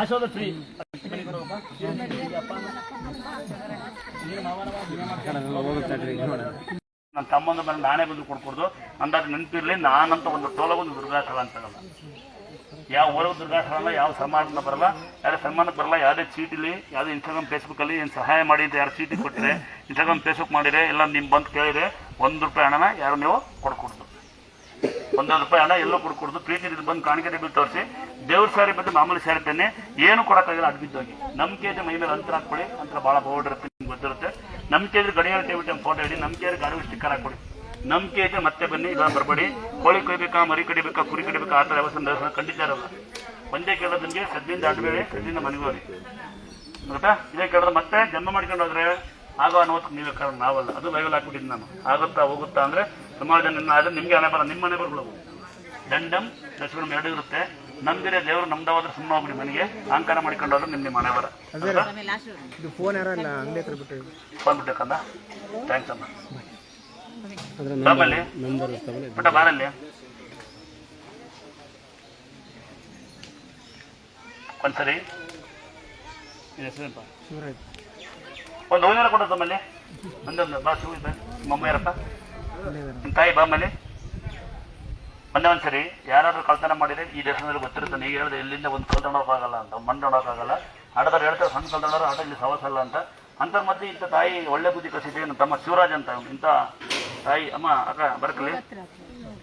ಆಶೀರ್ವಾದ ಫ್ರೀ. ನನ್ನ ತಮ್ಮಂದ ಮೇಲೆ ನಾನೇ ಬಂದು ಕೊಡ್ಕೊಡ್ದು ಅಂದಾಗ ನೆನಪಿರ್ಲಿ, ನಾನಂತ ಒಂದು ಟೋಲ ಒಂದು ದುರ್ಗಾಸ್ಥಳ ಅಂತಲ್ಲ ಯಾವ ಊರಿಗೂ ದುರ್ಗಾಸ್ಥಳ ಅಲ್ಲ, ಯಾವ ಸನ್ಮಾನ ಬರಲ್ಲ, ಯಾರ ಸನ್ಮಾನಕ್ಕೆ ಬರಲ್ಲ, ಯಾವುದೇ ಚೀಟಿಲಿ ಯಾವುದೇ ಇನ್ಸ್ಟಾಗ್ರಾಮ್ ಫೇಸ್ಬುಕ್ಕಲ್ಲಿ ಏನು ಸಹಾಯ ಮಾಡಿ ಅಂತ ಯಾರು ಚೀಟಿ ಕೊಟ್ಟರೆ ಇನ್ಸ್ಟಾಗ್ರಾಮ್ ಫೇಸ್ಬುಕ್ ಮಾಡಿದರೆ ಇಲ್ಲ ನಿಮ್ಮ ಬಂದು ಕೇಳಿದ್ರೆ, ಒಂದು ರೂಪಾಯಿ ಹಣನ ಯಾರು ನೀವು ಕೊಡ್ಕೊಡ್ದು. ಒಂದೊಂದು ರೂಪಾಯಿ ಹಣ ಎಲ್ಲೋ ಕೊಡ್ಕೊಡ್ದು ಪ್ರೀತಿ ಇದು ಬಂದು ಕಾಣಿಕೆ ಬಿಲ್ ತೋರಿಸಿ ದೇವ್ರ ಸಾರಿ ಬಂದು ಮಾಮೂಲಿ ಸಾರಿ ತಾನೆ ಏನು ಕೊಡೋಕ್ಕಾಗಿಲ್ಲ ಅಡ್ಬಿದ್ದೋಗಿ ನಂಬಿಕೆ ಇದೆ ಮೈ ಮೇಲೆ ಅಂತರ ಹಾಕೊಳ್ಳಿ ಅಂತರ ಭಾಳ ಬೋರ್ಡ್ ಇರುತ್ತೆ, ನಿಮ್ಗೆ ಗೊತ್ತಿರುತ್ತೆ. ನಂಬಿಕೆ ಇದ್ರೆ ಗಡಿಯಾರ ಟಿವಿ ಫೋಟೋ ಇಡಿ ನಂಬಿಕೆ ಇದ್ರೆ ಗಾಡಿ ಸ್ಟಿಕ್ಕರ್ ಹಾಕೊಳ್ಳಿ ನಂಬಿಕೆ ಇದೆ ಮತ್ತೆ ಬನ್ನಿ, ಇಲ್ಲ ಬರಬೇಡಿ. ಕೋಳಿ ಕೊಯ್ಬೇಕಾ, ಮರಿ ಕಡಿಬೇಕಾ, ಕುರಿ ಕಡಿಬೇಕಾ, ಆ ಥರ ವ್ಯವಸ್ಥೆ ಖಂಡಿತ ಇರಲ್ಲ. ಒಂದೇ ಕೇಳೋದು ನಿಮಗೆ, ಸದ್ದಿಂದ ಆಡಬೇಡಿ ಸದ್ದಿಂದ ಮನೆಗೆ ಹೋಗಿ. ಗೊತ್ತಾ? ಇದೇ ಕೇಳಿದ್ರೆ ಮತ್ತೆ ಜನ್ಮ ಮಾಡ್ಕೊಂಡು ಹೋದ್ರೆ ಆಗೋ ಅನ್ನೋದು ನೀವೇ ಕಾರಣ, ನಾವಲ್ಲ. ಅದು ಬೈಬಲ್ ಹಾಕ್ಬಿಟ್ಟಿದ್ದು ನಾನು. ಆಗುತ್ತಾ ಹೋಗುತ್ತಾ ಅಂದ್ರೆ ಸಮಾಜ ನಿನ್ನ ಆದ್ರೆ ನಿಮ್ಗೆ ಹಣೆ ಬರ ನಿಮ್ಮ ಬರಲು ದಂಡಂ ದಶಮ ಎರಡು ಇರುತ್ತೆ. ನಂಬಿರ ದೇವರು ನಮ್ದಾವಾದ್ರೆ ಸುಮ್ಮನೆ ಹೋಗ್ಬಿಡಿ ಮನೆಗೆ. ಅಹಂಕಾರ ಮಾಡ್ಕೊಂಡು ಹೋದ್ರೆ ನಿಮ್ಮ ನಿಮ್ಮ ಮನೆ ಬರ ಇದು ಫೋನ್ ಯಾರೋ ಇಲ್ಲ ಅಂಗಡಿ ಹತ್ರ ಬಿಟ್ಟು ಥ್ಯಾಂಕ್ಸ್ ಅಮ್ಮ. ಬಾರಲ್ಲಿ ಒಂದ್ಸರಿ. ಒಂದು ಹೂವಿನ ಕೊಡ ತಮ್ಮಲ್ಲಿ. ಒಂದೊಂದು ಬಾ ಶಿವ ಇದೆ. ಮಮ್ಮ ಯಾರಪ್ಪ? ತಾಯಿ ಬಾ ಮನೆ. ಮೊನ್ನೆ ಒಂದ್ಸರಿ ಯಾರಾದ್ರೂ ಕಳ್ತನ ಮಾಡಿದ್ರೆ ಈ ದೇಶದಲ್ಲಿ ಗೊತ್ತಿರುತ್ತೆ ನೀವು ಹೇಳಿದ್ರೆ ಎಲ್ಲಿಂದ ಒಂದು ಕಳ್ತೊಂಡೋಕ್ಕಾಗಲ್ಲ ಅಂತ ಮಣ್ಣು ಹೊಡೋಕ್ಕಾಗಲ್ಲ ಆಟದವ್ರು ಹೇಳ್ತಾರೆ ಸಣ್ಣ ಕಳ್ತೊಂಡವ್ರು ಆಟ ಇಲ್ಲಿ ಸವಸ ಅಲ್ಲ ಅಂತ. ಅಂತರ ಮಧ್ಯೆ ಇಂಥ ತಾಯಿ ಒಳ್ಳೆ ಬುದ್ಧಿ ಕಸಿದೆ ತಮ್ಮ ಶಿವರಾಜ್ ಅಂತ ಇಂಥ ತಾಯಿ ಅಮ್ಮ ಅಕ್ಕ ಬರ್ಕಲಿ.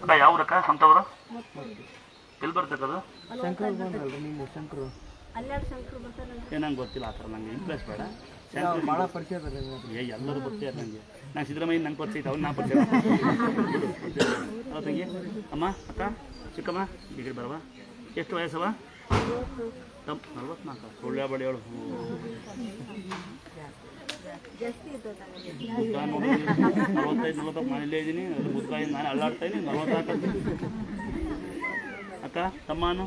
ಅಕ್ಕ ಯಾವ್ರಕ್ಕ ಸಂತವರು ಎಲ್ಲಿ ಬರ್ತಕ್ಕದು ಏನಂಗೆ ಗೊತ್ತಿಲ್ಲ ಆ ಥರ ನನಗೆ ಇಂಟ್ರೆಸ್ಟ್ ಬೇಡ. ಭಾಳ ಪರಿಚಯ ಏ ಎಲ್ಲರೂ ಬರ್ತೀಯ ನನಗೆ ನಾನು ಸಿದ್ದರಾಮಯ್ಯ ನಂಗೆ ಪರಿಚಯ ಅವ್ನು ನಾ ಪರಿಚಯ ಹೌದು ತಂಗಿ ಅಮ್ಮ ಅಕ್ಕ ಚಿಕ್ಕಮ್ಮ ಡಿಗ್ರಿ ಬರವ ಎಷ್ಟು ವಯಸ್ಸವ? ತಮ್ಮ ನಲ್ವತ್ನಾಲ್ಕು. ಸುಳ್ಳು ಬಳಿ ಹೇಳು ನಲವತ್ತೈದು ನಲ್ವತ್ತೈದು ನಾನು ಇಲ್ಲೇ ಇದ್ದೀನಿ. ಮುದ್ಕಾಯಿ ನಾನು ಅಳ್ಳಾಡ್ತಾ ಇದ್ದೀನಿ. ನಲವತ್ತಾಕ ಅಕ್ಕ ತಮ್ಮನು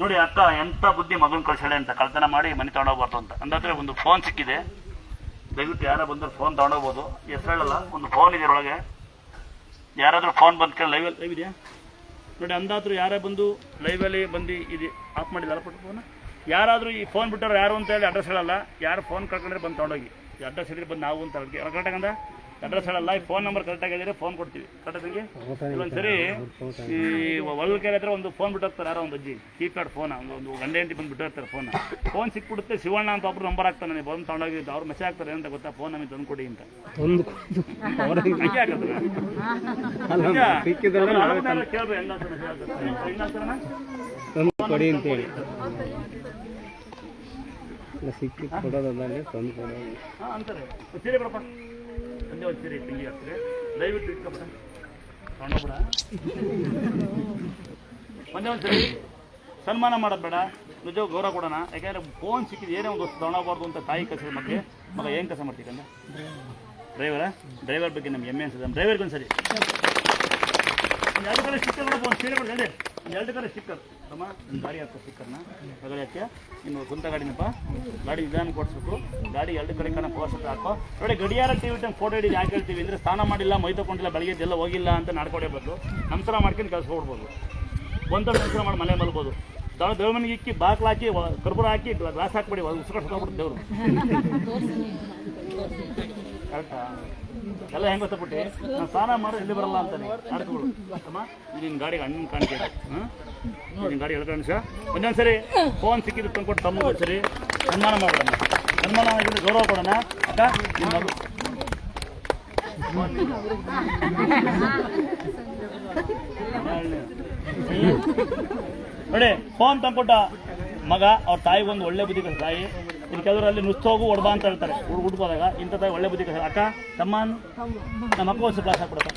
ನೋಡಿ ಅಕ್ಕ, ಎಂತ ಬುದ್ಧಿ ಮಗನ ಕಳ್ಸಾಳೆ ಅಂತ, ಕಳ್ತನ ಮಾಡಿ ಮನೆ ತೊಗೊಂಡೋಗ್ಬಾರ್ದು ಅಂತ. ಅಂದಾದ್ರೆ ಒಂದು ಫೋನ್ ಸಿಕ್ಕಿದೆ. ದಯವಿಟ್ಟು ಯಾರೋ ಬಂದ್ರೆ ಫೋನ್ ತಗೊಂಡೋಗ್ಬೋದು. ಹೆಸರಲ್ಲ ಒಂದು ಫೋನ್ ಇದೆ ಒಳಗೆ ಯಾರಾದರೂ ಫೋನ್ ಬಂದು ಕೇಳಿ ಲೈವ್ ಲೈವ್ ಇದೆಯಾ? ನೋಡಿ ಅಂದಾದ್ರೂ ಯಾರೇ ಬಂದು ಲೈವಲ್ಲಿ ಬಂದು ಇದು ಆಫ್ ಮಾಡಿದ ಪಟ್ಟು ಫೋನ್ ಯಾರಾದರೂ ಈ ಫೋನ್ ಬಿಟ್ಟವ್ರು ಯಾರು ಅಂತ ಹೇಳಿ ಅಡ್ರೆಸ್ ಹೇಳಲ್ಲ. ಯಾರು ಫೋನ್ ಕಳ್ಕೊಂಡ್ರೆ ಬಂದು ತೊಗೊಂಡೋಗಿ. ಅಡ್ರೆಸ್ ಹೇಳಿದ್ರೆ ಬಂದು ನಾವು ಅಂತ ಹೇಳಿ ಕರೆಕ್ಟಾಗಂದ ಅಡ್ರೆಸ್ ಹೇಳಲ್ಲ ಈ ಫೋನ್ ನಂಬರ್ ಕರೆಕ್ಟ್ ಆಗಿದ್ರೆ ಫೋನ್ ಕೊಡ್ತೀವಿ. ಕರೆಕ್ಟಾಗಿ ಇಲ್ಲೊಂದ್ಸರಿ ಈ ಒಳಗೆ ಹತ್ರ ಒಂದು ಫೋನ್ ಬಿಟ್ಟೋಗ್ತಾರೆ ಯಾರೋ ಒಂದು ಅಜ್ಜಿ. ಕೀಪ್ಯಾಡ್ ಫೋನ್ ಒಂದು ಒಂದು ಗಂಡೆ ಹೆಂಡತಿ ಬಂದು ಬಿಟ್ಟಿರ್ತಾರೆ ಫೋನ್ ಫೋನ್ ಸಿಕ್ಬಿಡುತ್ತೆ ಶಿವಣ್ಣ ಅಂತ ಒಬ್ರು ನಂಬರ್ ಹಾಕ್ತಾನೆ ನನಗೆ ಬಂದು ತಗೊಂಡೋಗಿ ಅವ್ರು ಮೆಸೇಜ್ ಆಗ್ತಾರೆ ಅಂತ ಗೊತ್ತಾ? ಫೋನ್ ನಮಗೆ ತಂದು ಕೊಡಿ ಅಂತ. ಕೊಡಿ. ಅಂತೇಳಿ. ಇಲ್ಲ ಸಿಕ್ಕಿ ಕೊಡೋದಲ್ಲ ತಂದು ಕೊಡೋದು. ಅಂತಾರೆ. ಸೀರೆ ಕೊಡಪ್ಪ. ಒಂದೇ ಒಂದು ಸೀರೆ ಹಾಕ್ತೀರಿ ದಯವಿಟ್ಟು ಇಟ್ಕೊಬಿಡ. ತೊಗೊಂಡೋಗ್ಬಿಡ ಒಂದೇ ಒಂದು ಸರಿ ಸನ್ಮಾನ ಮಾಡೋದು ಬೇಡ. ನಿಜ ಗೌರವ ಕೊಡೋಣ. ಯಾಕೆಂದ್ರೆ ಫೋನ್ ಸಿಕ್ಕಿದ್ದು ಏನೇ ಒಂದು ತಗೊಳಬಾರ್ದು ಅಂತ ತಾಯಿ ಕಸ ಮಕ್ಕಳಿಗೆ ಮಗ ಏನು ಕಸ ಮಾಡ್ತೀಕಂದ ಡ್ರೈವರ ಡ್ರೈವರ್ ಬಗ್ಗೆ ನಮ್ಗೆ ಹೆಮ್ಮೆ ಅನ್ಸುತ್ತೆ. ಡ್ರೈವರ್ಗೆ ಸರಿ ಎರಡು ಕಡೆ ನೋಡಪ್ಪ ಒಂದು ಸೀರೆ ಕೊಡಿ ಅದೇ ಎರಡು ಕಡೆ ಸ್ಟಿಕ್ಕರ್ ತಮ್ಮ ನಿಮ್ಮ ಗಾಡಿ ಹಾಕೋ ಸ್ಟಿಕ್ಕರ್ನ ಗಾಡಿ ಹಾಕಿ ನಿಮ್ಮ ಸ್ವಂತ ಗಾಡಿನಪ್ಪ. ಗಾಡಿ ನಿಧಾನ ಕೊಡಿಸ್ಬೇಕು. ಗಾಡಿ ಎರಡು ಕಡೆ ಕಣ ಪೋಸ್ಟ್ ಹಾಕೋ. ನೋಡಿ, ಗಡಿಯಾರ ಟಿವಿ ಟೈಮ್ ಫೋಟೋ ಹಿಡಿದು ಯಾಕೆ ಹೇಳ್ತೀವಿ ಅಂದರೆ ಸ್ನಾನ ಮಾಡಿಲ್ಲ, ಮೈ ತಗೊಂಡಿಲ್ಲ ಬೆಳಗ್ಗೆ ಎಲ್ಲ ಹೋಗಿಲ್ಲ ಅಂತ ನಾಡ್ಕೊಡೇ ಬದಲು. ನಮಸ್ಕಾರ ಮಾಡ್ಕೊಂಡು ಕೆಲಸ ಹೋಗ್ಬೋದು. ಒಂದು ನಮಸ್ಕಾರ ಮಾಡಿ ಮನೆ ಮಲ್ಬೋದು. ದೊಡ್ಡ ದೇವ್ರ ಮನೆಗೆ ಇಕ್ಕಿ, ಬಾಕ್ಲು ಹಾಕಿ ಕರ್ಬೂರ ಹಾಕಿ, ಗ್ಲಾಸ್ ಹಾಕ್ಬಿಡಿ ಹೋಗ್ಬಿಟ್ಟು ದೇವರು. ಕರೆಕ್ಟಾ? ಎಲ್ಲ ಹೆಂಗೆ ಗೊತ್ತಪಟ್ಟೆ ನಾನು ಸ್ನಾನ ಮಾಡಿ ಇಲ್ಲಿ ಬರಲ್ಲ ಅಂತಾನೆ. ಆಡ್ಕೊಬಿಡು ಅಮ್ಮ ನಿನ್ನ ಗಾಡಿಗೆ ಹಣ್ಣು ಕಾಣಿಕೆ ಹಾಂ ನಿನ್ನ ಗಾಡಿ ಹೇಳ್ಕೊಂಡು ಸರ್ ಒಂದೊಂದು ಸರಿ ಫೋನ್ ಸಿಕ್ಕಿದ್ದು ತಂದ್ಕೊಟ್ಟು ತಮ್ಮ ಸರಿ. ಸನ್ಮಾನ ಮಾಡೋಣ. ಸನ್ಮಾನ ಆಗಿದ್ರೆ ಗೌರವ ಕೊಡೋಣ. ಅಕ್ಕ ನೋಡಿ ಫೋನ್ ತಂದ್ಕೊಟ್ಟ ಮಗ, ಅವ್ರ ತಾಯಿಗೊಂದು ಒಳ್ಳೆ ಬುದ್ಧಿ ತಾಯಿ. ಇನ್ನು ಕೆಲವರಲ್ಲಿ ಹೋಗು ಹೊಡ್ಬ ಅಂತ ಹೇಳ್ತಾರೆ. ಹುಡುಗ ಹುಡ್ಕೋದಾಗ ಇಂಥ ತಾಯಿ ಒಳ್ಳೆ ಬುದ್ಧಿ ಕಲಿಸ ಅಕ್ಕ ತಮ್ಮ ನಮ್ಮ ಅಕ್ಕ ಒಂದು ಕ್ಲಾಸ್ ಹಾಕ್ಬಿಡಕ್ಕ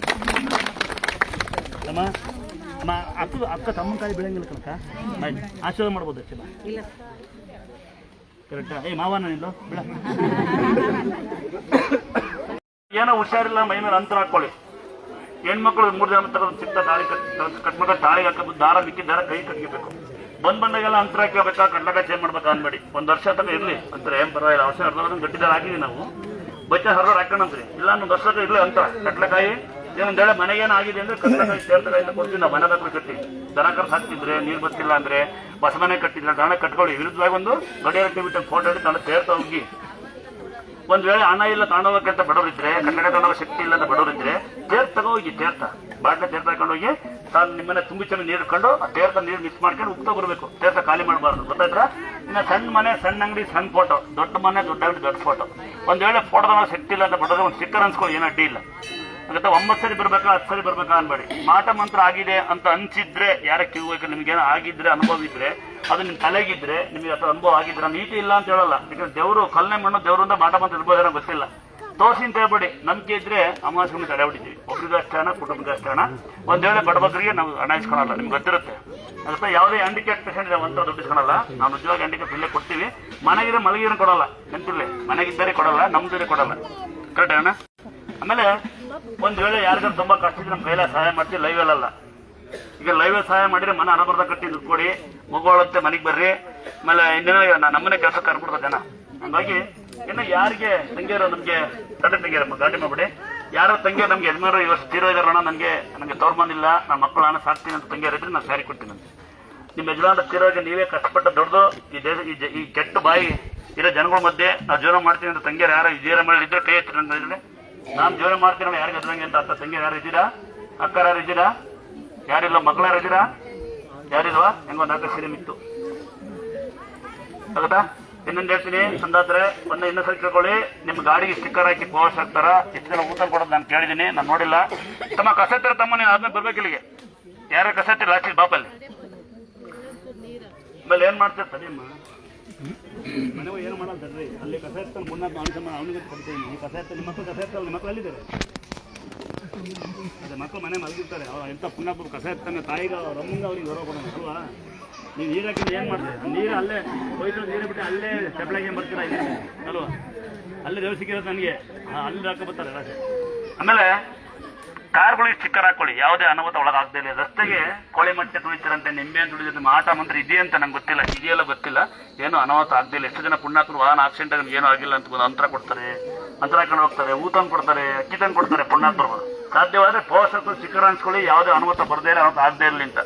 ತಮ್ಮ ಅಮ್ಮ ಅಕ್ಕ ಅಕ್ಕ ತಮ್ಮ ಕಾಯಿ ಬೆಳೆಯಂಗಿಲ್ಲ ಕಣಕ್ಕ. ಆಶೀರ್ವಾದ ಮಾಡ್ಬೋದು ಅಚ್ಚಿಲ್ಲ ಕರೆಕ್ಟಾ ಏ ಮಾವನ ನಾನಿಲ್ಲ ಬಿಡ ಏನೋ ಹುಷಾರಿಲ್ಲ ಮೈ ಮೇಲೆ ಅಂತರ ಹಾಕೊಳ್ಳಿ. ಹೆಣ್ಮಕ್ಳು ಮೂರು ಜನ ತಗೊಂಡು ಸಿಗ್ತಾ ತಾಳಿ ಕಟ್ ಕಟ್ ಮಗ ತಾಳಿ ಹಾಕೋದು ದಾರ ಮಿಕ್ಕಿ ದಾರ ಕೈ ಕಟ್ಕೋಬೇಕು ಬಂದ್ ಬಂದಾಗೆಲ್ಲ ಅಂತರ ಹಾಕಬೇಕಾ ಕಡ್ಲಕ ಚೇಂಜ್ ಮಾಡ್ಬೇಕಾ ಅನ್ಬೇಡಿ. ಒಂದ್ ವರ್ಷ ತನಕ ಇರ್ಲಿ. ಅಂತಾರೆ, ಏನ್ ಪರವಾಗಿಲ್ಲ, ವರ್ಷ ಅರ್ಧ ವರ್ಷ ಗಟ್ಟಿ ದಾರ ಹಾಕಿದೀವಿ ನಾವು. ಬಚ್ಚ ಹರ್ದಾರ ಹಾಕೋಣಂತ್ರಿ ಇಲ್ಲ ಒಂದ್ ವರ್ಷ ಇರ್ಲಿ ಅಂತ. ಕಟ್ಲಕಾಯಿ ಒಂದ್ ವೇಳೆ ಮನೆಗೇನಾಗಿದೆ ಅಂದ್ರೆ ಕಟ್ಟಡ ಸೇರ್ತದ ಕೊಡ್ತೀವಿ ನಾವು. ಮನೆ ಹತ್ರ ಕಟ್ಟಿ. ದನ ಕರ್ ಹಾಕ್ತಿದ್ರೆ, ನೀರ್ ಬರ್ತಿಲ್ಲ ಅಂದ್ರೆ ಬಸಮನೆ ಕಟ್ಟಿಲ್ಲ ದನ ಕಟ್ಕೊಳ್ಳಿ. ವಿರುದ್ಧವಾಗಿ ಒಂದು ಗಡಿಯಾರ ಬಿಟ್ಟು ಫೋಟೋ ಹಿಡಿದು ನಾನು ಸೇರ್ತಾ ಹೋಗಿ. ಒಂದ್ ವೇಳೆ ಹಣ ಇಲ್ಲ ತಗೊಂಡೋಗಕ್ಕೆ ಅಂತ ಬಡವರಿದ್ರೆ, ಕನ್ನಡ ತಗೊಂಡೋಗ ಶಕ್ತಿ ಇಲ್ಲ ಅಂತ ಬಡವರಿದ್ರೆ, ತೇರ್ ತಗೋಗಿ ತೇರ್ತ. ಬಾಟ್ಲ ತೇರ್ತ ಹಾಕೊಂಡೋಗಿ ತಾನು ನಿಮ್ಮನ್ನ ತುಂಬಿ ಚೆನ್ನಾಗಿ ನೀರು ಕಂಡು ಆ ತೇರ್ತ ನೀರು ಮಿಸ್ ಮಾಡ್ಕೊಂಡು ಉಪ್ತಾ ಬರಬೇಕು. ತೇರ್ತ ಖಾಲಿ ಮಾಡಬಾರ್ದು, ಗೊತ್ತಾಯ್ತಾ? ಇನ್ನ ಸಣ್ಣ ಮನೆ, ಸಣ್ಣ ಅಂಗಡಿ, ಸಣ್ಣ ಫೋಟೋ ದೊಡ್ಡ ಮನೆ, ದೊಡ್ಡ ಅಂಗಡಿ, ದೊಡ್ಡ ಫೋಟೋ ಒಂದ್ ವೇಳೆ ಫೋಟೋದಾಗ ಇಲ್ಲ ಅಂತ ಬಡದ ಒಂದು ಸ್ಟಿಕ್ಕರ್ ಅನ್ಸ್ಕೊಳ್ಳಿ ಏನ ಅಡ್ಡಿ ಇಲ್ಲ ಅದಕ್ಕೆ ಒಂಬತ್ತು ಸರಿ ಬರ್ಬೇಕಾ, ಹತ್ತು ಸರಿ ಬರ್ಬೇಕಾ ಅನ್ಬೇಡಿ. ಮಾಟ ಮಂತ್ರ ಆಗಿದೆ ಅಂತ ಅನ್ಸಿದ್ರೆ, ಯಾರ ಕಿವಿ ನಿಮ್ಗೇನೋ ಆಗಿದ್ರೆ, ಅನುಭವ ಇದ್ರೆ, ಅದು ನಿಮ್ ತಲೆಗಿದ್ರೆ, ನಿಮಗೆ ಅಥವಾ ಅನುಭವ ಆಗಿದ್ರೆ ನೀತಿ ಇಲ್ಲ ಅಂತ ಹೇಳಲ್ಲ. ಯಾಕಂದ್ರೆ ದೇವರು ಕಲ್ನೆ ಮಣ್ಣು ದೇವರಿಂದ ಮಾಟ ಮಂತ್ರ ಇರ್ಬೋದೇನೋ ಗೊತ್ತಿಲ್ಲ. ತೋರಿಸಿ ತಗೊಬೇಡಿ ನಂಬಿಕೆ ಇದ್ರೆ ಅಮಾವಾಸ್ಯೆ ತಡೆ ಹೊಡಿತೀವಿ. ಅಷ್ಟೇ ಕುಟುಂಬದ ಅಷ್ಟಾನ ಅಷ್ಟೇ ಹಣ ಒಂದ್ ವೇಳೆ ಬಡಬಗ್ರಿಗೆ ನಾವು ಹಣ ಇಸ್ಕೊಳಲ್ಲ, ನಿಮ್ಗೆ ಗೊತ್ತಿರುತ್ತೆ. ಅದಕ್ಕೆ ಯಾವುದೇ ಹ್ಯಾಂಡಿಕ್ಯಾಪ್ ಪೇಷಂಟ್ ಇದೆ ಅಂತ ದುಡ್ಡು ಇಸ್ಕೊಳಲ್ಲ. ನಾವು ನಿಜವಾಗಿ ಹ್ಯಾಂಡಿಕ್ಯಾಪ್ ಇಲ್ಲೇ ಕೊಡ್ತೀವಿ. ಮನೆಗಿದ್ರೆ ಮಲಗಿರೋ ಕೊಡಲ್ಲ. ನೆನಪಿರ್ಲಿ, ಮನೆಗಿದ್ದರೆ ಕೊಡಲ್ಲ ನಮ್ದಿರೇ ಕೊಡಲ್ಲ. ಕರೆಕ್ಟ್ ಅಣ್ಣ? ಆಮೇಲೆ ಒಂದ್ ವೇಳೆ ಯಾರಿಗಾರು ತುಂಬಾ ಕಷ್ಟ ಇದ್ರೆ ನಮ್ಮ ಸಹಾಯ ಮಾಡ್ತೀವಿ ಲೈವ್ ಅಲ್ಲ. ಈಗ ಲೈವ್ ಸಹಾಯ ಮಾಡಿದ್ರೆ ಮನೆ ಅನಬರ್ಧ ಕಟ್ಟಿ ದುಡ್ಡು ಕೊಡಿ ಮನೆಗೆ ಬರ್ರಿ. ಆಮೇಲೆ ಇನ್ನೇನೋ ನಮ್ಮನೆ ಕೆಲಸ ಕರ್ಬಿಡ್ತಾರೆ ಜನ. ಹಂಗಾಗಿ ಇನ್ನು ಯಾರಿಗೆ ತಂಗಿಯರು ನಮ್ಗೆ ತಂದೆ ತಂಗಿಯರಮ್ಮ ಗಾಡಿ ಮಾಡ್ಬಿಡಿ ಯಾರೋ ತಂಗಿಯರು ನಮ್ಗೆ ಯಜಮಾನರು ಇವತ್ತು ತೀರೋ ಇದಾರಣ ನನಗೆ ನನಗೆ ತೋರ್ಬಂದಿಲ್ಲ ನನ್ನ ಮಕ್ಕಳು ನಾನು ಸಾಕ್ತೀನಿ ಅಂತ ತಂಗಿಯರು ಇದ್ರೆ ನಾನು ಸ್ಯಾರಿ ಕೊಡ್ತೀನಿ ಅಂತ. ನಿಮ್ಮ ಯಜಮಾನ ತೀರೋಗಿ ನೀವೇ ಕಷ್ಟಪಟ್ಟ ದೊಡ್ಡದು, ಈ ದೇಶ ಈ ಕೆಟ್ಟ ಬಾಯಿ ಇರೋ ಜನಗಳ ಮಧ್ಯೆ ನಾವು ಜೀವನ ಮಾಡ್ತೀನಿ ಅಂತ ತಂಗಿಯರು ಯಾರು ಜೀವನ ಮೇಲೆ ಇದ್ರೆ ಕೈ ಎತ್ತಿ ನಾನು ಜೀವನ ಮಾಡ್ತೀನಿ ಯಾರಿಗೆ ಅದ್ರಂಗೆ ಅಂತ ಅಂತ ತಂಗಿಯರು ಯಾರು ಇದ್ದೀರಾ? ಅಕ್ಕರ ಯಾರು ಇದ್ದೀರಾ? ಯಾರಿಲ್ಲ ಮಕ್ಕಳು ಯಾರು ಇದ್ದೀರಾ? ಯಾರಿಲ್ವಾ? ಹೆಂಗೋ ನಾಲ್ಕು ಆಗುತ್ತಾ? ಇನ್ನೊಂದು ಹೇಳ್ತೀನಿ ಸಂದಾತ್ರೆ ಒಂದು ಇನ್ನೊಂದು ಸಲ ಕೇಳ್ಕೊಳ್ಳಿ ನಿಮ್ಮ ಗಾಡಿಗೆ ಸ್ಟಿಕ್ಕರ್ ಹಾಕಿ ಪೋಸ್ಟ್ ಹಾಕ್ತಾರ ಇಷ್ಟ ಜನ ಊಟ ಕೊಡೋದು ನಾನು ಕೇಳಿದೀನಿ, ನಾನು ನೋಡಿಲ್ಲ. ತಮ್ಮ ಕಸತ್ತಿರ ತಮ್ಮ ನೀವು ಆದ್ಮೇಲೆ ಬರ್ಬೇಕು ಇಲ್ಲಿಗೆ. ಯಾರ ಕಸತ್ತಿರ ಲಾಸ್ಟಿಗೆ ಬಾಪಲ್ಲಿ. ಆಮೇಲೆ ಏನ್ ಮಾಡ್ತಾರೆ ತಡಿಯಮ್ಮ ಮನೆ ಏನು ಮಾಡಲ್ಲ ತಡ್ರಿ, ಅಲ್ಲಿ ಕಸ ಇರ್ತಾನೆ ಮುನ್ನ ಅನ್ಸಮ್ಮ ಅವನಿಗೆ ಕೊಡ್ತೀನಿ ಕಸ ಇರ್ತಾನೆ ನಿಮ್ಮ ಮಕ್ಕಳು ಕಸ ಮಕ್ಕಳು ಅಲ್ಲಿದ್ದಾರೆ. ಅದೇ ಮಕ್ಕಳು ಮನೆ ಮಲಗಿರ್ತಾರೆ ಅವ್ರು ಎಂತ ಪುಣ್ಯ ಕಸ ಇರ್ತಾನೆ ತಾಯಿಗೆ ಅವ್ರ, ಅಮ್ಮಂಗೆ ಅವ್ರಿಗೆ ಹೊರ ಕೊಡೋಣ ಅಲ್ವಾ? ನೀವು ನೀರು ಹಾಕಿದ್ರೆ ಏನು ಮಾಡ್ತೀರಿ ನೀರು ಅಲ್ಲೇ ಹೋಯ್ತು ನೀರು ಬಿಟ್ಟು ಅಲ್ಲೇ ಚಪ್ಪಲಾಗಿ ಬರ್ತೀರಾ ಇಲ್ಲಿ? ಅಲ್ವಾ? ಅಲ್ಲೇ ದೇವ್ರು ಸಿಕ್ಕಿರೋದು ನನಗೆ. ಅಲ್ಲಿ ಹಾಕೋ ಬರ್ತಾರೆ ರಾಶಿ ಆಮೇಲೆ ಕಾರ್ಗಳಿಗೆ ಚಿಕ್ಕರ್ ಹಾಕೊಳ್ಳಿ. ಯಾವುದೇ ಅನಾಹುತ ಒಳಗಾಗದೇ ಇಲ್ಲ. ರಸ್ತೆಗೆ ಕೋಳಿ ಮಟ್ಟೆ ತುಳಿತಾರಂತೆ, ನಿಂಬೆ ಅಂತ ತುಳಿದ್ರೆ ಮಾಟ ಮಂತ್ರ ಇದೆ ಅಂತ ನಂಗೆ ಗೊತ್ತಿಲ್ಲ. ಇದೆಯಲ್ಲ ಗೊತ್ತಿಲ್ಲ. ಏನು ಅನಾಹುತ ಇಲ್ಲ. ಎಷ್ಟು ಜನ ಪುಣ್ಯಾತ್ಮರು ವಾಹನ ಆಕ್ಸಿಡೆಂಟ್ ಆಗಿ ಏನೂ ಆಗಿಲ್ಲ ಅಂತ ಅಂತರ ಕೊಡ್ತಾರೆ. ಅಂತರ ಹಾಕೊಂಡು ಹೋಗ್ತಾರೆ. ಊತನ್ ಕೊಡ್ತಾರೆ. ಅಕ್ಕಿ ತಂದು ಕೊಡ್ತಾರೆ ಪುಣ್ಯಾತ್ಮರು. ಸಾಧ್ಯವಾದ್ರೆ ಪೋಷಕರು ಸ್ಟಿಕ್ಕರ್ ಅನ್ಸ್ಕೊಳ್ಳಿ. ಯಾವುದೇ ಅನುಭವ ಬರದೇ ಇಲ್ಲ ಅನಾಹುತ ಆಗದೇ ಇರಲಿ ಅಂತ.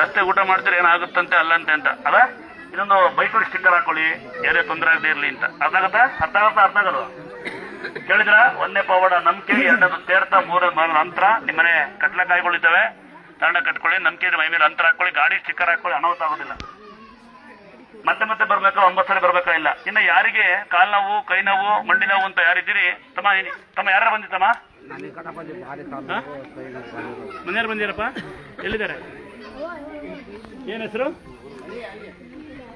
ರಸ್ತೆ ಊಟ ಮಾಡಿದ್ರೆ ಏನಾಗುತ್ತಂತೆ ಅಲ್ಲಂತೆ ಅಂತ. ಅಲ್ಲ ಇದೊಂದು ಬೈಕ್ ಸ್ಟಿಕ್ಕರ್ ಹಾಕೊಳ್ಳಿ ಯಾರೇ ತೊಂದರೆ ಆಗದೆ ಇರಲಿ ಅಂತ. ಅರ್ಥ ಆಗುತ್ತಾ ಅರ್ಥ ಆಗುತ್ತಾ ಅರ್ಥ ಆಗಲ್ವ ಕೇಳಿದ್ರ ಒಂದನೇ ಪವಾಡ ನಂಬಿಕೆ ಎರಡನೇದು ತೇರ್ತಾ ಮೂರ ನಂತರ ನಿಮ್ಮನೆ ಕಟ್ಲಕಾಯಿಗಳಿದ್ದಾವೆ ತರಣ ಕಟ್ಕೊಳ್ಳಿ ನಂಬಿಕೆ ಮೈ ಮೇಲೆ ಅಂತರ ಹಾಕೊಳ್ಳಿ ಗಾಡಿ ಸ್ಟಿಕ್ಕರ್ ಹಾಕೊಳ್ಳಿ ಅನಾಹುತ ಆಗೋದಿಲ್ಲ. ಮತ್ತೆ ಮತ್ತೆ ಬರ್ಬೇಕಾ? ಒಂಬತ್ತು ಸಲ ಬರ್ಬೇಕಾ? ಇಲ್ಲ. ಇನ್ನು ಯಾರಿಗೆ ಕಾಲ್ ನೋವು ಕೈ ನೋವು ಮಂಡಿ ನೋವು ಅಂತ ಯಾರಿದ್ದೀರಿ? ತಮ್ಮ ತಮ್ಮ ಯಾರ ಬಂದಿತ್ತಮ್ಮ? ಮನೆಯವ್ರು ಬಂದಿರಪ್ಪ ಎಲ್ಲಿದ್ದಾರೆ? ಏನ್ ಹೆಸರು?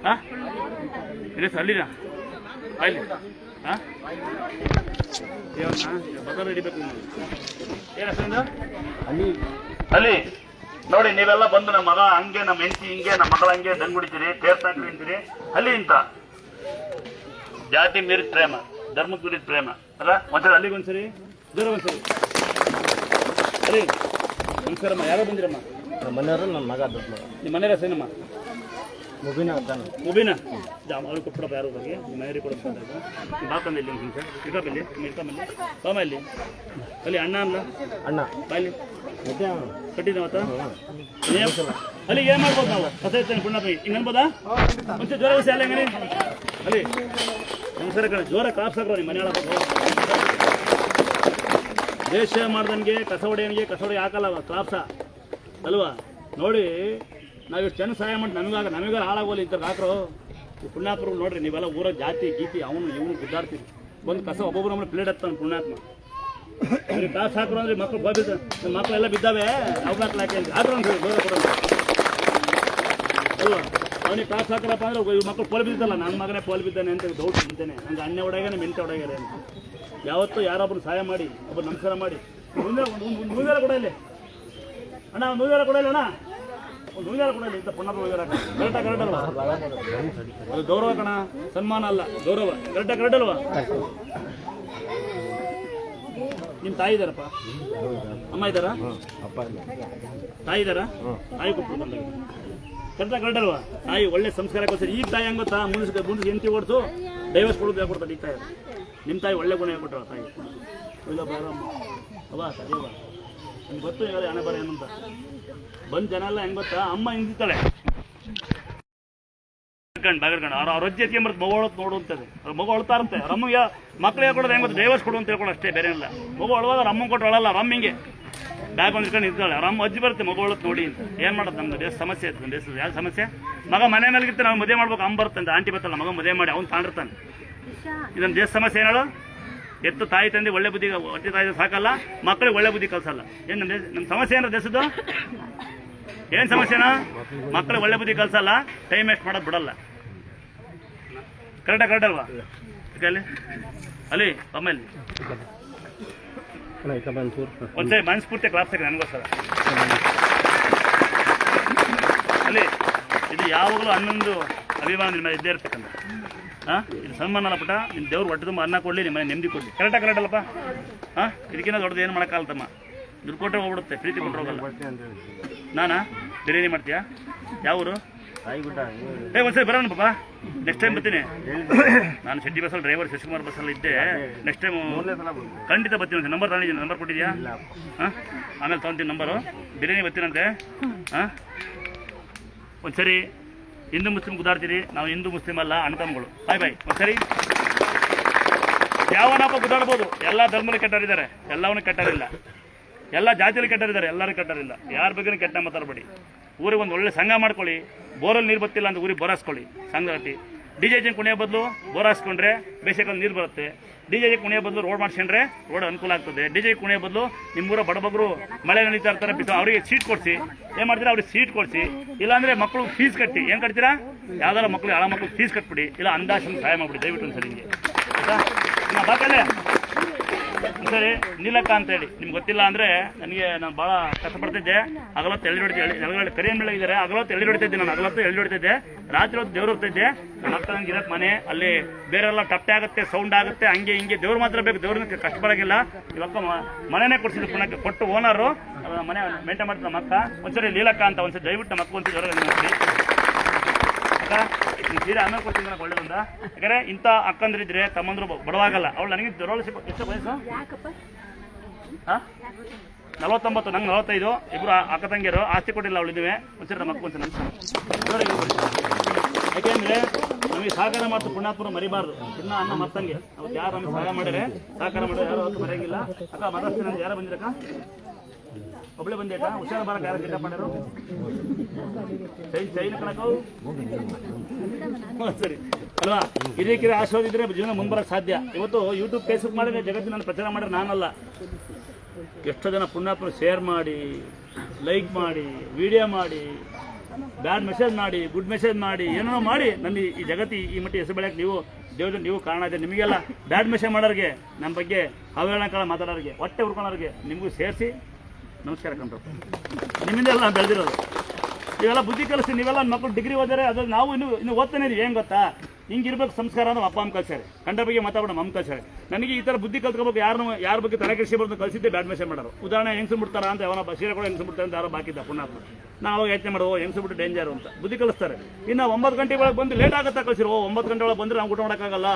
ಹಾ? ಅಲ್ಲಿನ? ಅಲ್ಲಿ ಹಾಂ? ಬದಲು ಹಿಡಿಬೇಕು ಏನು ಹೆಸರಿಂದ ಅಲ್ಲಿ. ಅಲ್ಲಿ. ನೋಡಿ ನೀವೆಲ್ಲ ಬಂದು ನಮ್ಮ ಮಗ ಹಂಗೆ ನಮ್ಮ ಹೆಂಡತಿ ಹಿಂಗೆ ನಮ್ಮ ಮಗಳ ಹಂಗೆ ದಂಗ್ ಹೊಡಿತೀರಿ ತೇರ್ತಾಕ್ರಿ ಅಂತೀರಿ. ಅಲ್ಲಿ ಇಂತ. ಜಾತಿ ಮೀರಿದ ಪ್ರೇಮ. ಧರ್ಮಕ್ಕೆ ಮೀರಿದ ಪ್ರೇಮ. ಅಲ್ಲ ಒಂದ್ಸರಿ ಅಲ್ಲಿಗೆ ಒಂದ್ಸರಿ ದೂರ ಒಂದ್ಸರಿ. ಅಲ್ಲಿ. ನಮಸ್ಕಾರಮ್ಮ ಯಾರೋ ಬಂದಿರಮ್ಮ. ನಮ್ಮ ಮನೆಯವರು ನನ್ನ ಮಗ ದೊಡ್ಡ ಮಗ. ನಿಮ್ಮ ಮನೆ ಸಿನಿಮಾ ಮುಗಿನ ಅದಾನ ಮುಬಿನ? ಅವ್ರಿಗೆ ಕೊಟ್ಬಿಡಪ್ಪ ಯಾರು ಬಗ್ಗೆ ನಿಮ್ಮ ಮನೆಯವ್ರಿಗೆ ಕೊಡ್ಬೇಕು ಬಾಕಂದ ಇಲ್ಲಿ ಇರ್ಕಪ್ಪಲ್ಲಿ ಇರ್ಕಮ್ಮಲ್ಲಿ ಬಾಮ ಇಲ್ಲಿ ಅಲ್ಲಿ ಅಣ್ಣ ಅಲ್ಲ? ಅಣ್ಣ. ಬಾಯಲ್ಲಿ ಮತ್ತೆ? ಕಟ್ಟಿದ್ದಾವತ್ತ ಅಲ್ಲಿ ಏನ್ ಮಾಡ್ಬೋದು ನಾವು? ಕಸ ಇರ್ತೇನೆ ಹಿಂಗ ಅನ್ಬೋದಾ? ಮುಂಚೆ ಜ್ವರ ವಿಷಯ ಅಲ್ಲ ಹೆಂಗನಿ ಅಲ್ಲಿ. ನಮಸ್ಕಾರ ಕಣ. ಜೋರ ಕಾಪ್ ಸಾಕ್ರ ನಿಮ್ಮ ಮನೆ ದೇಶ ಮಾಡ್ದಂಗೆ ಕಸ ಹೊಡೆಯನಿಗೆ ಕಸ ಹೊಡೆಯ ಹಾಕಲ್ಲ ಕ್ಲಾಪ್ಸ ಅಲ್ವಾ? ನೋಡಿ, ನಾವು ಇಷ್ಟು ಜನ ಸಹಾಯ ಮಾಡಿ ನಮಗಾಗ ನಮಗಾರ ಹಾಳಾಗೋಲಿ ಇಂಥ ಹಾಕ್ರು ಈ ಪುಣ್ಯಾತ್ಮರು ನೋಡ್ರಿ, ನೀವೆಲ್ಲ ಊರ ಜಾತಿ, ಗೀತಿ, ಅವನು, ಇವನು ಗುದ್ದಾಡ್ತೀರಿ. ಬಂದು ಕಸ ಒಬ್ಬೊಬ್ಬರು ನಮ್ಮ ಪ್ಲೇಟ್ ಹತ್ತಾನೆ ಪುಣ್ಯಾತ್ಮ. ಕಾಸು ಹಾಕ್ರು ಅಂದ್ರೆ ಮಕ್ಕಳು ಭಯ ಬಿದ್ದ ಮಕ್ಕಳು ಮಕ್ಕಳೆಲ್ಲ ಬಿದ್ದಾವೆ. ಅವಕಾಶ ಹಾಕಿ ಅಂತ ಅಂತ ಹೇಳಿ ಗೌರವ ಕೊಡೋದು ಅಲ್ವಾ? ಅವನಿಗೆ ಕಾಸು ಹಾಕಲಪ್ಪ ಅಂದ್ರೆ ಇವ್ ಮಕ್ಕಳು ಪೋಲ್ ಬಿದ್ದಲ್ಲ. ನನ್ನ ಮಗನೇ ಪೋಲ್ ಬಿದ್ದಾನೆ ಅಂತ ಡೌಟ್ ನಿಂತೇನೆ ನಂಗೆ ಅಣ್ಣೆ ಒಡಗೇನೆ ಮೆಂತೆ ಹೊಡೆಯಾರೆ ಅಂತ. ಯಾವತ್ತೂ ಯಾರೊಬ್ಬರು ಸಹಾಯ ಮಾಡಿ ಒಬ್ಬರು ನಮಸ್ಕಾರ ಮಾಡಿ. ಮುಂದೆ ಮುಂದೆ ಕೂಡ ಇಲ್ಲಿ. ಅಣ್ಣ, ಒಂದು ನೂರಾರ ಕೊಡ ಇಲ್ಲ ಅಣ್ಣ? ಒಂದು ನೂರಾರ ಕೊಡಲ್ಲ, ಇಂಥ ನೂರಾರ ಕರೆಕ್ಟಾ ಕರೆಕ್ಟ್ ಅಲ್ವಾ? ಅದು ಗೌರವ ಕಣ, ಸನ್ಮಾನ ಅಲ್ಲ, ಗೌರವ. ಕರೆಕ್ಟಾ ಕರೆಕ್ಟ್ ಅಲ್ವಾ? ನಿಮ್ಮ ತಾಯಿ ಇದ್ದಾರಪ್ಪ? ಅಮ್ಮ ಇದ್ದಾರಾ? ತಾಯಿ ಇದ್ದಾರಾ? ತಾಯಿ ಕೊಟ್ಟು ಕರೆಕ್ಟಾ ಕರೆಕ್ಟ್ ಅಲ್ವಾ? ತಾಯಿ ಒಳ್ಳೆ ಸಂಸ್ಕಾರ ಕೊಡ್ತಾರೆ ಈ ತಾಯಿ ಹೆಂಗ್ ಗೊತ್ತಾ? ಮುಂದೆ ಮುಂದೆ ಹೆಂಡತಿ ಹೊಡ್ತು ಡೈವರ್ಸ್ ಕೊಡೋದು ಹೇಳ್ಕೊಡ್ತಾರೆ ಈಗ ತಾಯಿ? ನಿಮ್ಮ ತಾಯಿ ಒಳ್ಳೆ ಗುಣ ಹೇಳ್ಕೊಟ್ರ ತಾಯಿ. ಒಳ್ಳೆ ಬಾರಮ್ಮ ಅವ್ವ ಸರಿಯವ್ವ ನಿಮ್ಗೆ ಗೊತ್ತು ಹೇಳಿ ಹಣೆ ಬರ ಏನಂತ ಬಂದ್ ಜನ ಎಲ್ಲ ಹೆಂಗ್ ಗೊತ್ತಾ? ಅಮ್ಮ ಹಿಂಗಿರ್ತಾಳೆ. ಕಣ್ ಬಾಗರ್ಕಂಡು. ಅವ್ರ ಅವ್ರ ಅಜ್ಜಿ ಎತ್ಕೊಂಬರ್ತು ಮಗು ಅಳತ್ ನೋಡು ಅಂತದೆ ಅವ್ರ ಮಗು ಅಳ್ತಾ ಇರುತ್ತೆ ಅವ್ರ ಅಮ್ಮಗೆ ಮಕ್ಳು ಹೇಳ್ಕೊಡೋದು ಹೆಂಗ್ ಗೊತ್ತು? ಕೊಡು ಅಂತ ಹೇಳ್ಕೊಂಡು ಅಷ್ಟೇ, ಬೇರೆ ಇಲ್ಲ ಮಗು ಅಳುವಾಗ ಅವ್ರ ಅಮ್ಮ ಕೊಟ್ಟು ಅಳಲ್ಲ ಅವ್ರ ಅಮ್ಮಿಂಗೆ ಬ್ಯಾಗ್ ಹೊಂದ್ಕೊಂಡು ಇದ್ದಾಳೆ ಅವ್ರ ಅಮ್ಮ ಅಜ್ಜಿ ಬರುತ್ತೆ, ಮಗು ಅಳತ್ ನೋಡಿ ಅಂತ. ಏನು ಮಾಡೋದು ನಮ್ದು? ದೇಶ ಸಮಸ್ಯೆ ಇತ್ತು ನಮ್ಮ ದೇಶದ ಯಾವ ಸಮಸ್ಯೆ? ಮಗ ಮನೆ ಮೇಲೆ ಇರ್ತಾನೆ ನಾವು ಮದುವೆ ಮಾಡ್ಬೇಕು, ಅಮ್ಮ ಬರುತ್ತೆ ಅಂತ ಆಂಟಿ ಬರ್ತಲ್ಲ ಮಗ ಮದುವೆ ಮಾಡಿ, ಅವ್ನು ತಾಂಡಿರ್ತಾನೆ. ಇದು ನಮ್ಮ ದೇಶ ಸಮಸ್ಯೆ ಏನಾಳು ಎತ್ತು ತಾಯಿ ತಂದೆ ಒಳ್ಳೆ ಬುದ್ಧಿ ಹೊಟ್ಟೆ ತಾಯಿ ಸಾಕಲ್ಲ ಮಕ್ಕಳಿಗೆ ಒಳ್ಳೆ ಬುದ್ಧಿ ಕಲ್ಸಲ್ಲ. ಏನು ನಮ್ಮ ಸಮಸ್ಯೆ ಏನಾರ ದೇಶದ್ದು ಏನು ಸಮಸ್ಯೆನಾ ಮಕ್ಕಳಿಗೆ ಒಳ್ಳೆ ಬುದ್ಧಿ ಕಲ್ಸಲ್ಲ ಟೈಮ್ ವೇಸ್ಟ್ ಮಾಡೋದು ಬಿಡಲ್ಲ. ಕರೆಕ್ಟಾ ಕರೆಕ್ಟ್ ಅಲ್ವಾ? ಅಲ್ಲಿ ಅಲ್ಲಿ ಒಂಚೂರು ಒಂದ್ಸರಿ ಮನಸ್ಫೂರ್ತಿ ಕ್ಲಾಸ್ ಆಗಿದೆ ನನಗೋಸ್ಕರ. ಅಲ್ಲಿ ಇದು ಯಾವಾಗಲೂ ಹನ್ನೊಂದು ಅಭಿಮಾನ ನಿಮ್ಮ ಇದ್ದೇ ಇರ್ತಕ್ಕಂಥ ಹಾಂ ಇದು ಸನ್ಮಾನ ಅಲ್ಲ ಪುಟ್ಟ. ನಿಮ್ಮ ದೇವ್ರು ಹೊಟ್ಟೆ ತುಂಬ ಅನ್ನ ಕೊಡಲಿ ನಿಮ್ಮ ನೆಮ್ಮದಿ ಕೊಡಲಿ. ಕರೆಕ್ಟಾ ಕರೆಕ್ಟ್ ಅಲ್ಲಪ್ಪ ಹಾಂ ಇದಕ್ಕಿಂತ ದೊಡ್ಡದು ಏನು ಮಾಡೋಕ್ಕಾಗತ್ತಮ್ಮ ದುಡ್ಡು ಕೊಟ್ಟರೆ ಹೋಗ್ಬಿಡುತ್ತೆ ಪ್ರೀತಿ ಕೊಟ್ಟರೆ ಹೋಗಲ್ಲ. ನಾನಾ? ಬಿರಿಯಾನಿ ಮಾಡ್ತೀಯಾ? ಯಾವ ಊರು? ತಾಯಿ ಬಿಟ್ಟ ಏ ಒಂದ್ಸರಿ ಬರೋಣ ಪಾಪ ನೆಕ್ಸ್ಟ್ ಟೈಮ್ ಬರ್ತೀನಿ. ನಾನು ಶೆಟ್ಟಿ ಬಸ್ಸಲ್ಲಿ ಡ್ರೈವರ್ ಶಶಿಕುಮಾರ್ ಬಸ್ಸಲ್ಲಿ ಇದ್ದೆ. ನೆಕ್ಸ್ಟ್ ಟೈಮ್ ಖಂಡಿತ ಬರ್ತೀನಿ. ನಂಬರ್ ತಗೊಂಡಿದ್ದೀನಿ. ನಂಬರ್ ಕೊಟ್ಟಿದ್ಯಾ? ಹಾಂ ಆಮೇಲೆ ತೊಗೊಂತೀನಿ ನಂಬರು ಬಿರಿಯಾನಿ ಬರ್ತೀನಂತೆ. ಹಾಂ ಒಂದ್ಸರಿ ಹಿಂದೂ ಮುಸ್ಲಿಂ ಗುದಾಡ್ತೀರಿ ನಾವು ಹಿಂದೂ ಮುಸ್ಲಿಂ ಅಲ್ಲ ಅಣ್ಣ ತಮ್ಮಗಳು ಬಾಯ್ ಬಾಯ್ ಸರಿ ಯಾವನಪ್ಪ ಗುದಾಡ್ಬೋದು ಎಲ್ಲ ಧರ್ಮನ ಕೆಟ್ಟರಿದ್ದಾರೆ ಎಲ್ಲವನ್ನೂ ಕೆಟ್ಟರಿಲ್ಲ ಎಲ್ಲ ಜಾತಿಯಲ್ಲಿ ಕೆಟ್ಟರಿದ್ದಾರೆ ಎಲ್ಲರೂ ಕೆಟ್ಟರಿಲ್ಲ ಯಾರ ಬಗ್ಗೆ ಕೆಟ್ಟ ಮಾತಾಡಬೇಡಿ. ಊರಿಗೆ ಒಂದು ಒಳ್ಳೆ ಸಂಘ ಮಾಡ್ಕೊಳ್ಳಿ. ಬೋರಲ್ಲಿ ನೀರು ಬರ್ತಿಲ್ಲ ಅಂತ ಊರಿಗೆ ಬೋರಾಸ್ಕೊಳ್ಳಿ ಸಂಘ ಕಟ್ಟಿ ಡಿ ಜೆ ಜಿ ಕುಣಿಯೋ ಬದಲು ಬೋರಾಸ್ಕೊಂಡ್ರೆ ಬೇಸಿಗೆ ನೀರು ಬರುತ್ತೆ. ಡಿ ಜೆ ಕುಣಿಯ ಬದಲು ರೋಡ್ ಮಾಡ್ಸ್ಕೊಂಡ್ರೆ ರೋಡ್ ಅನುಕೂಲ ಆಗ್ತದೆ. ಡಿ ಜೆ ಕುಣಿಯ ಬದಲು ನಿಮ್ಮೂರ ಬಡಬಗರು ಮಳೆ ನಡೀತಾ ಇರ್ತಾರೆ ಬಿಟ್ಟು ಅವರಿಗೆ ಸೀಟ್ ಕೊಡಿಸಿ. ಏನು ಮಾಡ್ತೀರಾ? ಅವ್ರಿಗೆ ಸೀಟ್ ಕೊಡಿಸಿ. ಇಲ್ಲಾಂದ್ರೆ ಮಕ್ಕಳು ಫೀಸ್ ಕಟ್ಟಿ. ಏನ್ ಕಟ್ತೀರಾ? ಯಾವ್ದಾರ ಮಕ್ಕಳು ಯಾವ ಮಕ್ಕಳು ಫೀಸ್ ಕಟ್ಬಿಡಿ. ಇಲ್ಲ ಅಂದಾಜು ಸಹಾಯ ಮಾಡ್ಬಿಡಿ. ದಯವಿಟ್ಟು ಒಂದು ಸರಿ ಹಿಂಗೆ. ಆಯ್ತಾ? ಬಾಕಲ್ಲೇ? ಸರಿ, ನೀಲಕ್ಕ ಅಂತ ಹೇಳಿ. ನಿಮ್ಗೆ ಗೊತ್ತಿಲ್ಲ ಅಂದ್ರೆ ನನಗೆ ನಾನು ಭಾಳ ಕಷ್ಟಪಡ್ತಿದ್ದೆ. ಅಗಲತ್ತು ಎಳ್ಳಿ ಹೊಡಿತೆ ನೆಲಗಡೆ ಕರಿ ಮೇಲೆ ಇದ್ದಾರೆ ಅಗಲತ್ತು ಎಳ್ಳಿ ಹೊಡಿತಿದ್ದೆ ನಾನು. ಅಗಲತ್ತು ಎಳ್ಳು ಹೊಡಿತಿದ್ದೆ ರಾತ್ರಿ ಹೊತ್ತು ದೇವ್ರು ಹೋಗ್ತಿದ್ದೆ. ನನ್ನ ಅಕ್ಕ ನಂಗೆ ಮನೆ, ಅಲ್ಲಿ ಬೇರೆಲ್ಲ ಟಪ್ಪೆ ಆಗುತ್ತೆ ಸೌಂಡ್ ಆಗುತ್ತೆ, ಹಂಗೆ ಹಿಂಗೆ. ದೇವ್ರು ಮಾತ್ರ ಬೇಕು. ದೇವ್ರನ್ನ ಕಷ್ಟಪಡೋಂಗಿಲ್ಲ. ಇವಾಗ ಮ- ಮನೆನೇ ಕೊಡ್ಸಿದ್ರು ಪುನಃ ಕೊಟ್ಟು ಓನರು ಮನೆ ಮೇಂಟೈನ್ ಮಾಡ್ತಾರೆ ನಮ್ಮ ಅಕ್ಕ. ಒಂದ್ಸರಿ ಲೀಲಕ್ಕ ಅಂತ ಒಂದ್ಸರಿ ದಯವಿಟ್ಟು ನಮ್ಮ ಅಕ್ಕ ಒಂದ್ಸರಿ ಅಕ್ಕ ಈ ಸೀರೆ ಆಮೇಲೆ ಕೊಡ್ತೀನಿ ನನಗೆ ಒಳ್ಳೇದಂದ ಯಾಕಂದ್ರೆ ಇಂಥ ಅಕ್ಕಂದ್ರಿದ್ರೆ ತಮ್ಮಂದ್ರು ಬಡವಾಗಲ್ಲ. ಅವಳು ನನಗೆ ಜ್ವರ ಎಷ್ಟು ವಯಸ್ಸು? ಹಾಂ? ನಲವತ್ತೊಂಬತ್ತು ನಂಗೆ ನಲವತ್ತೈದು. ಇಬ್ಬರು ಅಕ್ಕ ತಂಗಿಯರು. ಆಸ್ತಿ ಕೊಟ್ಟಿಲ್ಲ ಅವಳು ಇದುವೆ. ಒಂದ್ಸರಿ ನಮ್ಮ ಅಕ್ಕ ಒಂದ್ಸರಿ ನಮಸ್ಕಾರ. ಯಾಕೆಂದ್ರೆ ನಮಗೆ ಸಹಕಾರ ಮಾಡ್ತು ಪುಣ್ಯಾತ್ಮರು ಮರಿಬಾರ್ದು. ಚಿನ್ನ ಅನ್ನ ಮತ್ತಂಗೆ ಅವತ್ತು ಯಾರು ನಮಗೆ ಸಹಾಯ ಮಾಡಿದ್ರೆ ಸಹಕಾರ ಮಾಡಿದ್ರೆ ಯಾರು ಮರೆಯಂಗಿಲ್ಲ. ಅಕ್ಕ ಅಂತ ಯಾರು ಬಂದಿರಕ್ಕ? ಒಬ್ಳೆ ಬಂದೇಟ ಹುಷಾರ ಬರ ಯಾರು ಗಿಟ್ಟ ಮಾಡ್ಯಾರು ಚೈನ್ ಚೈನ್ ಕಣಕೋ ಸರಿ. ಅಲ್ವಾ? ಹಿರಿಯಕಿರಿ ಆಶೀರ್ವಾದ ಇದ್ರೆ ಜೀವನ ಮುಂಬರಕ್ಕೆ ಸಾಧ್ಯ. ಇವತ್ತು ಯೂಟ್ಯೂಬ್ ಫೇಸ್ಬುಕ್ ಮಾಡಿದ್ರೆ ಜಗತ್ತಿನ ಪ್ರಚಾರ ಮಾಡಿದ್ರೆ ನಾನಲ್ಲ. ಎಷ್ಟೋ ಜನ ಪುಣ್ಯಾತ್ಮರು ಶೇರ್ ಮಾಡಿ ಲೈಕ್ ಮಾಡಿ ವಿಡಿಯೋ ಮಾಡಿ ಬ್ಯಾಡ್ ಮೆಸೇಜ್ ಮಾಡಿ ಗುಡ್ ಮೆಸೇಜ್ ಮಾಡಿ ಏನೋ ಮಾಡಿ. ನನ್ನ ಈ- ಈ ಜಗತ್ತಿ ಈ ಮಟ್ಟಿ ಹೆಸರು ಬೆಳೆಯಕ್ಕೆ ನೀವು, ದೇವ್ರ ನೀವು ಕಾರಣ ಇದೆ. ನಿಮಗೆಲ್ಲ ಬ್ಯಾಡ್ ಮೆಸೇಜ್ ಮಾಡೋರಿಗೆ, ನಮ್ಮ ಬಗ್ಗೆ ಅವಹೇಳನಕಾಲ ಮಾತಾಡೋರಿಗೆ, ಹೊಟ್ಟೆ ಹುಡ್ಕೊಳೋರಿಗೆ ನಿಮಗೂ ಸೇರಿಸಿ ನಮಸ್ಕಾರ ಕಂಡ್ರು ನಿಮ್ಮಿಂದ ಎಲ್ಲ ನಾನು ಬೆಳೆದಿರೋದು. ಇವೆಲ್ಲ ಬುದ್ಧಿ ಕಲಿಸಿ, ನೀವೆಲ್ಲ ನನ್ನ ಮಕ್ಕಳು ಡಿಗ್ರಿ ಓದಿದ್ರೆ ಅದು ನಾವು ಇನ್ನು ಇನ್ನು ಓದ್ತಾನೆ ಇದ್ದೀವಿ ಏನು ಗೊತ್ತಾ? ಹಿಂಗಿರ್ಬೇಕು ಸಂಸ್ಕಾರ ಅನ್ನೋ ಅಪ್ಪ, ಅಮ್ಮ ಕಲ್ಸಾರೆ ಕಂಡ ಬಗ್ಗೆ ಮಾತಾಡೋಣ ಅಮ್ಮ ಕಲ್ಸಾರೆ ನನಗೆ ಈ ಥರ ಬುದ್ಧಿ ಕಲ್ತ್ಕೋಬೇಕು ಯಾರು ಯಾರ ಬಗ್ಗೆ ತಲೆ ಕೃಷಿ ಬರೋದು ಕಲಿಸಿದ್ದೆ ಬ್ಯಾಡ್ ಮಾಡೋರು. ಉದಾಹರಣೆ, ಹೆಂಗ್ಸು ಬಿಡ್ತಾರ ಅಂತ ಯಾವನ ಬಸೀರೆ ಕೂಡ ಹೆಂಗ್ಸು ಬಿಡ್ತಾರೆ ಅಂತ ಯಾರೋ ಬಾಕಿದ್ದ ಪುಣ್ಯಾತ್ಮ. ನಾವು ಅವಾಗ ಯೋಚನೆ ಹೆಂಗ್ಸು ಬಿಟ್ಟು ಡೇಂಜರ್ ಅಂತ. ಬುದ್ಧಿ ಕಲಿಸ್ತಾರೆ. ಇನ್ನು ಒಂಬತ್ತು ಗಂಟೆ ಒಳಗೆ ಬಂದು ಲೇಟ್ ಆಗುತ್ತಾ ಕಳಿಸಿರೋ? ಒಂಬತ್ತು ಗಂಟೆ ಒಳಗೆ ಬಂದ್ರೆ ನಾವು ಊಟ ಮಾಡೋಕ್ಕಾಗಲ್ಲ.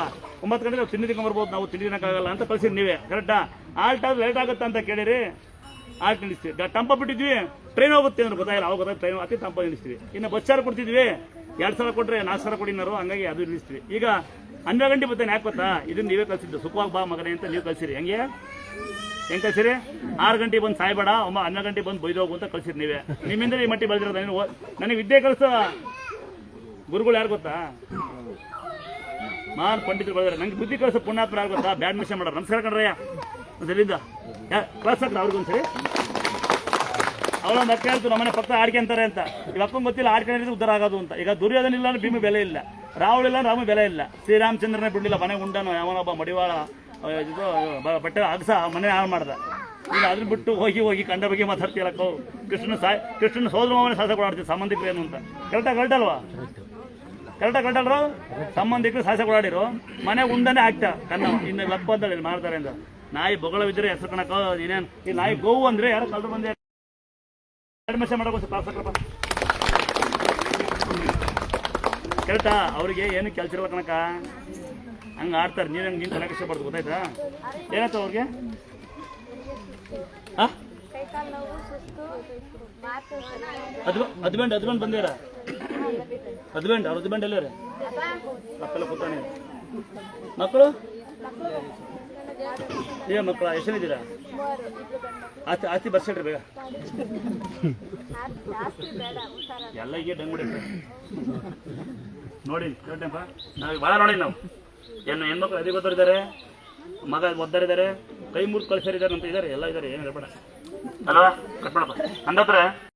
ಒಂಬತ್ತು ಗಂಟೆ ನಾವು ತಿಂಡಿ ತಿಂಕೊಂಬರ್ಬೋದು ನಾವು ತಿಂಡಿ ತಿನ್ನೋಕ್ಕಾಗಲ್ಲ ಅಂತ ಕಳ್ಸಿರಿ ನೀವೇ ಕರೆಕ್ಟಾ ಆಲ್ಟ್ ಆದ್ರೆ ಲೇಟ್ ಆಗುತ್ತೆ ಅಂತ ಕೇಳಿರಿ. ಆಲ್ಟ್ ನಿಲ್ಲಿಸ್ತೀವಿ. ತಂಪ ಬಿಟ್ಟಿದ್ವಿ ಟ್ರೈನ್ ಹೋಗುತ್ತೆ ಅಂದ್ರೆ ಗೊತ್ತಾಗಿಲ್ಲ. ಅವಾಗ ಗೊತ್ತಾಗ ಟ್ರೈನ್ ಹಾಕಿ ಟಂಪ ನಿಲ್ಲಿಸ್ತೀವಿ. ಇನ್ನು ಬಸ್ ಚಾರ್ಜ್ ಕೊಡ್ತಿದ್ವಿ, ಎರಡು ಸಾವಿರ ಕೊಟ್ಟರೆ ನಾಲ್ಕು ಸಾವಿರ ಕೊಡಿನಾರು ಹಂಗಾಗಿ ಅದು ನಿಲ್ಲಿಸ್ತೀವಿ. ಈಗ ಹನ್ನೆರಡು ಗಂಟೆ ಬರ್ತೇನೆ, ಯಾಕೆ ಗೊತ್ತಾ? ಇದನ್ನ ನೀವೇ ಕಲಿಸಿದ್ದು ಸುಖವಾಗಿ ಬಾ ಮಗನೇ ಅಂತ ನೀವು ಕಳಿಸಿರಿ. ಹೆಂಗೆ? ಹೆಂಗೆ ಕಳ್ಸಿರಿ? ಆರು ಗಂಟೆಗೆ ಬಂದು ಸಾಯ್ಬೇಡ ಒಮ್ಮ ಹನ್ನೆರಡು ಗಂಟೆಗೆ ಬಂದು ಬೈದೋಗು ಅಂತ ಕಳ್ಸಿರಿ ನೀವೇ. ನಿಮ್ಮಿಂದ ಈ ಮಟ್ಟಿ ಬೆಳೆದಿರೋದು ನೀವು ನನಗೆ ವಿದ್ಯೆ ಕಲಸ ಗುರುಗಳು ಯಾರು ಗೊತ್ತಾ? ಮಾರ್ ಪಂಡಿತರು ಬೆಳೆದ್ರೆ ನಂಗೆ ಬುದ್ಧಿ ಕಳಿಸೋ ಪುಣ್ಯಾತ್ಮ ಯಾರು ಗೊತ್ತಾ? ಬ್ಯಾಡ್ ಮಿಷನ್ ಮಾಡೋರು. ನಮಸ್ಕಾರ ಕಣ್ರಯ್ಯ. ಒಂದ್ಸಲಿಂದ ಕ್ಲಾಸ್ ಹಾಕ್ರ ಅವ್ರಿಗೊಂದ್ಸರಿ? ಅವ್ರೊಂದು ಅಕ್ಕ ಹೇಳ್ತು, ನಮ್ಮನೆ ಪಕ್ಕ ಆಡ್ಕೊಂತಾರೆ ಅಂತ. ಈಗ ಅಪ್ಪಂಗೆ ಗೊತ್ತಿಲ್ಲ ಆಡ್ಕೊಂಡಿದ್ರೆ ಉದ್ಧಾರ ಆಗೋದು ಅಂತ. ಈಗ ದುರ್ಯೋಧನ ಇಲ್ಲ ಅಂದ್ರೆ ಭೀಮ ಬೆಲೆ ಇಲ್ಲ. ರಾಹುಲ್ ಇಲ್ಲ ರಾಮ ಬೆಲೆ ಇಲ್ಲ. ಶ್ರೀರಾಮಚಂದ್ರನೇ ಬಿಡಲಿಲ್ಲ, ಮನೆ ಉಂಡನು ಯಾವನೊಬ್ಬ ಮಡಿವಾಳ ಬಟ್ಟೆ, ಅಗಸ, ಮನೆ ಹಾಳು ಮಾಡ್ದ. ಈಗ ಅದ್ರ ಬಿಟ್ಟು ಹೋಗಿ ಹೋಗಿ ಕಂಡ ಬಗ್ಗೆ ಮಾತಾಡ್ತೀಯಲ್ಲ, ಕೋ, ಕೃಷ್ಣ ಸಾಯ್, ಕೃಷ್ಣನ ಸೋದರ ಮಾವನೇ ಸಾಧಕ ಕೊಡಾಡ್ತೀವಿ ಸಂಬಂಧಿಕರು ಏನು ಅಂತ. ಕರೆಕ್ಟಾಗಿ ಕರೆಕ್ಟಲ್ವಾ ಕರೆಕ್ಟಾಗಿ ಕರೆಕ್ಟಲ್ರು ಸಂಬಂಧಿಕರು ಸಾಹಸ ಕೊಡಾಡಿರು? ಮನೆ ಉಂಡನೆ ಆಗ್ತಾ ಕನ್ನ ಇನ್ನು ಲಪ್ಪ ಅಂತ ಮಾಡ್ತಾರೆ ಅಂತ. ನಾಯಿ ಬೊಗಳವಿದ್ರೆ ಹೆಸರು ಕಣಕ ಏನೇನು ಈ ನಾಯಿ ಗೋವು ಅಂದ್ರೆ ಯಾರು ಕಳೆದು ಬಂದೆ. ನಿಮಿಷ ಮಾಡೋಕೆ ಪಾಸ್ ಕೇಳ್ತಾ, ಅವ್ರಿಗೆ ಏನು ಕೆಲಸ ಇರಲ್ಲ ಕಣಕ ಹಂಗೆ ಆಡ್ತಾರೆ ನೀನು ಹಂಗೆ ನೀನು ಕಣಕ್ಕೆ ಇಷ್ಟಪಡ್ತು ಗೊತ್ತಾಯ್ತಾ? ಏನಾಯ್ತು ಅವ್ರಿಗೆ? ಹಾಂ ಅದು ಹಸ್ಬೆಂಡ್ ಬಂದಿರ ಹಸ್ಬೆಂಡ್ ಅವ್ರ ಹಸ್ಬೆಂಡ್ ಎಲ್ಲಾರ ಮಕ್ಕಳು ಕೂತಾನೆ ಮಕ್ಕಳು? ಏ ಮಕ್ಕಳ ಹೆಸರಿದ್ದೀರಾ ಆಸ್ತಿ ಆಸ್ತಿ ಬರ್ಸಿಡ್ರಿ ಬೇಗ. ಎಲ್ಲ ಈಗ ಡಂಗುಡಿ ನೋಡಿ ಕೇಳ್ತೇನಪ್ಪ ನಾವು ಭಾಳ ನೋಡಿ ನಾವು. ಏನು ಹೆಣ್ಮಕ್ಳು ಅದೇ ಗೊತ್ತಿದ್ದಾರೆ ಮಗ ಒದ್ದಾರಿದ್ದಾರೆ ಕೈ ಮುರಿದು ಕಳಿಸಿದ್ದಾರೆ ಅಂತ ಇದ್ದಾರೆ, ಎಲ್ಲ ಇದ್ದಾರೆ, ಏನು ಹೇಳ್ಬೇಡ ಅಲ್ವಾ ಕಟ್ಬೇಡಪ್ಪ. ಅಂದ್ರೆ